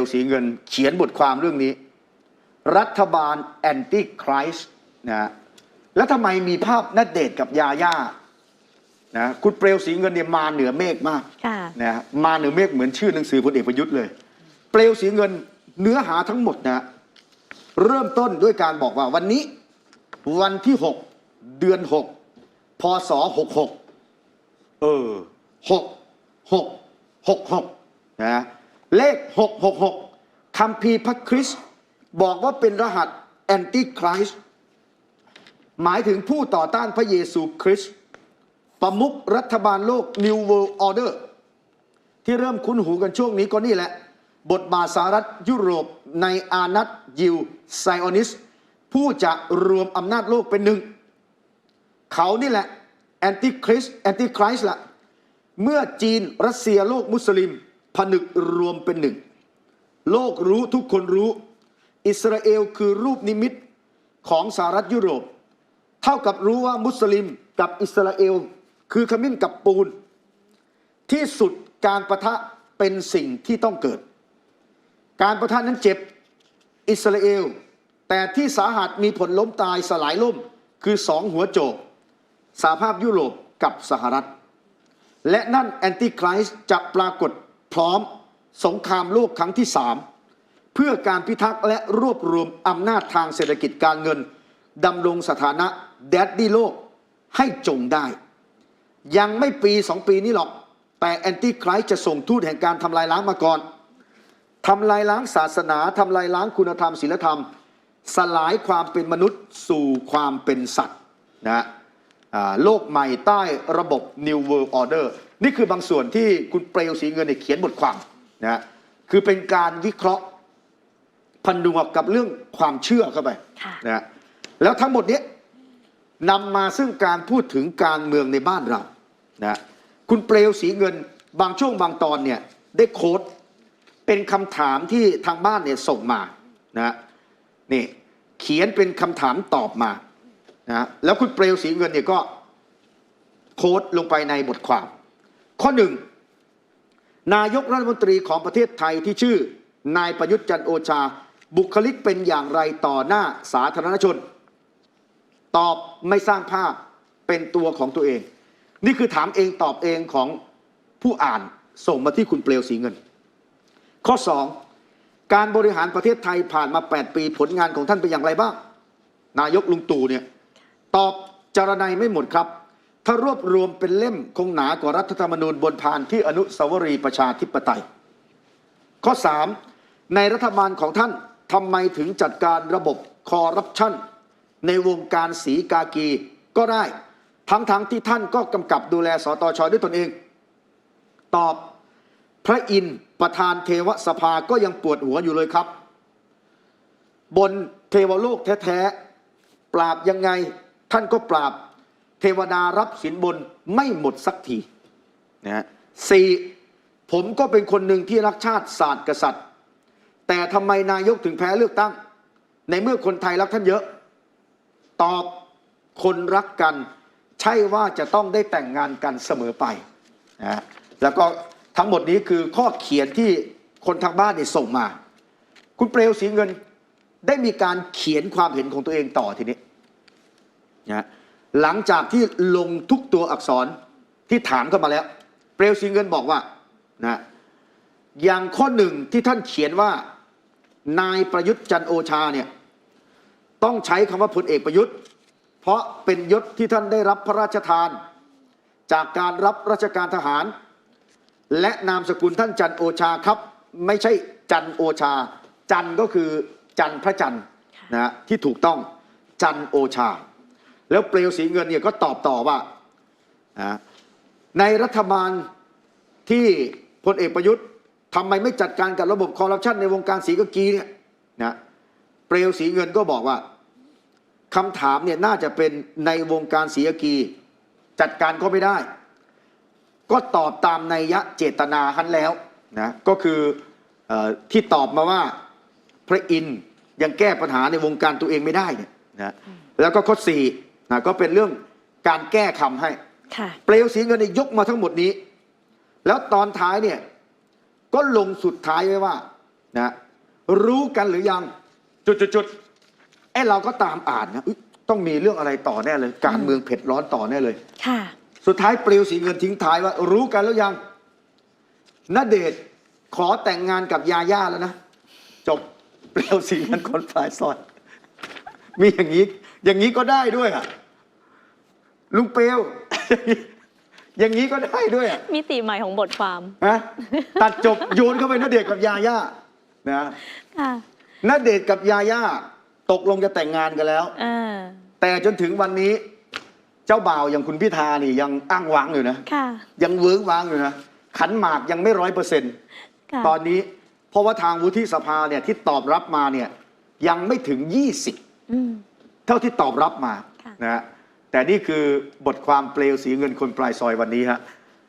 ลสีเงิน เขียนบทความเรื่องนี้ รัฐบาลแอนตี้คริสนะฮะแล้วทำไมมีภาพนัดเดทกับยาย่านะคุณเปลวสีเงินเนี่ยมาเหนือเมฆมากค่ะนะฮะมาเหนือเมฆเหมือนชื่อหนังสือพลเอกประยุทธ์เลย เปลวสีเงินเนื้อหาทั้งหมดนะฮะเริ่มต้นด้วยการบอกว่าวันนี้วันที่ 6 เดือน 6 พศ 66 เออหกหกหกหกนะ เลขหกหกหกคำพีร์พระคริสต์บอกว่าเป็นรหัสแอนติคริสต์หมายถึงผู้ต่อต้านพระเยซูคริสต์ประมุขรัฐบาลโลก New World Order ที่เริ่มคุ้นหูกันช่วงนี้ก็นี่แหละ บทบาทสหรัฐยุโรปในอานัตยิวไซออนิสผู้จะรวมอำนาจโลกเป็นหนึ่ง เขานี่แหละแอนติคริสแอนติคริสละเมื่อจีนรัสเซียโลกมุสลิม ผนึกรวมเป็นหนึ่ง โลกรู้ทุกคนรู้ อิสราเอลคือรูปนิมิตของสหรัฐยุโรป เท่ากับรู้ว่ามุสลิมกับอิสราเอล คือขมิ้นกับปูน ที่สุดการประทะเป็นสิ่งที่ต้องเกิด การประทะนั้นเจ็บอิสราเอล แต่ที่สาหัสมีผลล้มตายสลายล่มคือสองหัวโจกสหภาพยุโรปกับสหรัฐ และนั่นแอนติคริสจะปรากฏ พร้อมสงครามโลกครั้งที่สามเพื่อการพิทักษ์และรวบรวมอำนาจทางเศรษฐกิจการเงินดำรงสถานะแดดดี้โลกให้จงได้ ยังไม่ปีสองปีนี้หรอก แต่แอนติคริสจะส่งทูตแห่งการทำลายล้างมาก่อนทำลายล้างศาสนาทำลายล้างคุณธรรมศีลธรรม สลายความเป็นมนุษย์สู่ความเป็นสัตว์นะฮะโลกใหม่ใต้ระบบ New World Order นี่คือบางส่วนที่คุณเปลวสีเงินเนี่ยเขียนบทความนะฮะคือเป็นการวิเคราะห์ผนวกกับเรื่องความเชื่อเข้าไปค่ะนะฮะแล้วทั้งหมดเนี้ยนำมาซึ่งการพูดถึงการเมืองในบ้านเรานะฮะคุณเปลวสีเงินบางช่วงบางตอนเนี่ยได้โค้ดเป็นคำถามที่ทางบ้านเนี่ยส่งมานะฮะนี่เขียนเป็นคำถามตอบมานะแล้วคุณเปลวสีเงินเนี่ยก็โค้ดลงไปในบทความ ข้อหนึ่งนายกรัฐมนตรีของประเทศไทยที่ชื่อนายประยุทธ์จันโอชา บุคลิกเป็นอย่างไรต่อหน้าสาธารณชน ตอบไม่สร้างภาพเป็นตัวของตัวเอง นี่คือถามเองตอบเองของผู้อ่านส่งมาที่คุณเปลวสีเงิน ข้อสองการบริหารประเทศไทยผ่านมา 8 ปีผลงานของท่านเป็นอย่างไรบ้าง นายกลุงตู่เนี่ยตอบจารนัยไม่หมดครับ ถ้ารวบรวมเป็นเล่มคงหนากว่ารัฐธรรมนูญบนพานที่อนุสาวรีย์ประชาธิปไตย ข้อ 3 ในรัฐบาลของท่านทำไมถึงจัดการระบบคอร์รัปชันในวงการสีกากีก็ได้ ทั้งๆทที่ท่านก็กำกับดูแลสตชด้วยตนเอง ตอบพระอินทร์ประธานเทวสภาก็ยังปวดหัวอยู่เลยครับ บนเทวโลกแท้ๆ ปราบยังไงท่านก็ปราบ เทวดารับสินบนไม่หมดสักทีนะฮะสี่ผมก็เป็นคนหนึ่งที่รักชาติศาสตร์กษัตริย์ แต่ทำไมนายกถึงแพ้เลือกตั้ง ในเมื่อคนไทยรักท่านเยอะ ตอบคนรักกัน ใช่ว่าจะต้องได้แต่งงานกันเสมอไปนะแล้วก็ทั้งหมดนี้คือข้อเขียนที่คนทางบ้านเนี่ยส่งมา คุณเปลวสีเงินได้มีการเขียนความเห็นของตัวเองต่อทีนี้นะ หลังจากที่ลงทุกตัวอักษรที่ถามเข้ามาแล้ว เปลวสีเงินบอกว่านะอย่างข้อหนึ่งที่ท่านเขียนว่า นายประยุทธ์จันโอชาเนี่ยต้องใช้คำว่าพลเอกประยุทธ์ เพราะเป็นยศที่ท่านได้รับพระราชทาน จากการรับราชการทหาร และนามสกุลท่านจันโอชาครับ ไม่ใช่จันโอชา จันก็คือจันพระจันทร์นะฮะที่ถูกต้องจันโอชา แล้วเปลวสีเงินเนี่ยก็ตอบต่อว่าอ่าในรัฐบาลที่พลเอกประยุทธ์ทำไมไม่จัดการกับระบบคอร์รัปชันในวงการสีกากีเนี่ยนะเปลวสีเงินก็บอกว่าคำถามเนี่ยน่าจะเป็นในวงการสีกากี จัดการก็ไม่ได้ ก็ตอบตามนัยยะเจตนาฮันแล้วนะก็คืออที่ตอบมาว่าพระอินยังแก้ปัญหาในวงการตัวเองไม่ได้เนี่ยนะแล้วก็ข้อสี่ นะก็เป็นเรื่องการแก้คำให้ค่ะเปลวสีเงินเนี่ยยกมาทั้งหมดนี้ แล้วตอนท้ายเนี่ยก็ลงสุดท้ายไว้ว่านะรู้กันหรือยังจุดจุดจุดๆๆเอ้เราก็ตามอ่านนะอุ๊ยต้องมีเรื่องอะไรต่อแน่เลย การเมืองเผ็ดร้อนต่อแน่เลยค่ะ สุดท้ายปลิวสีเงินทิ้งท้ายว่า รู้กันแล้วยังณเดชน์ขอแต่งงานกับยาย่าแล้วนะจบเปลวสีเงินคนปลายซอยมีอย่างนี้ อย่างนี้ก็ได้ด้วยอะ ลุงเปลวอย่างนี้ก็ได้ด้วยอะมิติใหม่ของบทความนะตัดจบโยนเข้าไปณเดชน์กับยาย่านะค่ะณเดชน์กับยาย่าตกลงจะแต่งงานกันแล้ว เออแต่จนถึงวันนี้ เจ้าบ่าวอย่างคุณพิธานี่ยังอ้างว้างอยู่นะ ค่ะยังเวิร์กว้างอยู่นะ ขันหมากยังไม่ร้อยเปอร์เซ็นต์ค่ะตอนนี้เพราะว่าทางวุฒิสภาเนี่ยที่ตอบรับมาเนี่ยยังไม่ถึง 20 อืม เท่าที่ตอบรับมาค่ะ นะฮะ แต่นี่คือบทความเปลวสีเงินคนปลายซอยวันนี้ฮะ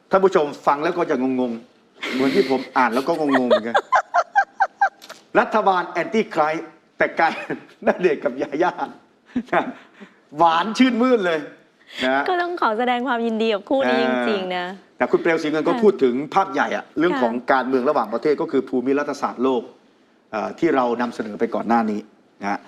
ท่านผู้ชมฟังแล้วก็จะงงๆ เหมือนที่ผมอ่านแล้วก็งงๆเหมือนกันรัฐบาลแอนตี้ไครส์แต่กลายเป็นนาเดชน์กับยาย่านะหวานชื่นมื่นเลยนะก็ต้องขอแสดงความยินดีกับคู่นี้จริงๆนะแต่คุณเปลวสีเงินก็ค่ะพูดถึงภาพใหญ่อะเรื่องค่ะของการเมืองระหว่างประเทศก็คือภูมิรัฐศาสตร์โลกเอ่อที่เรานำเสนอไปก่อนหน้านี้นะฮะ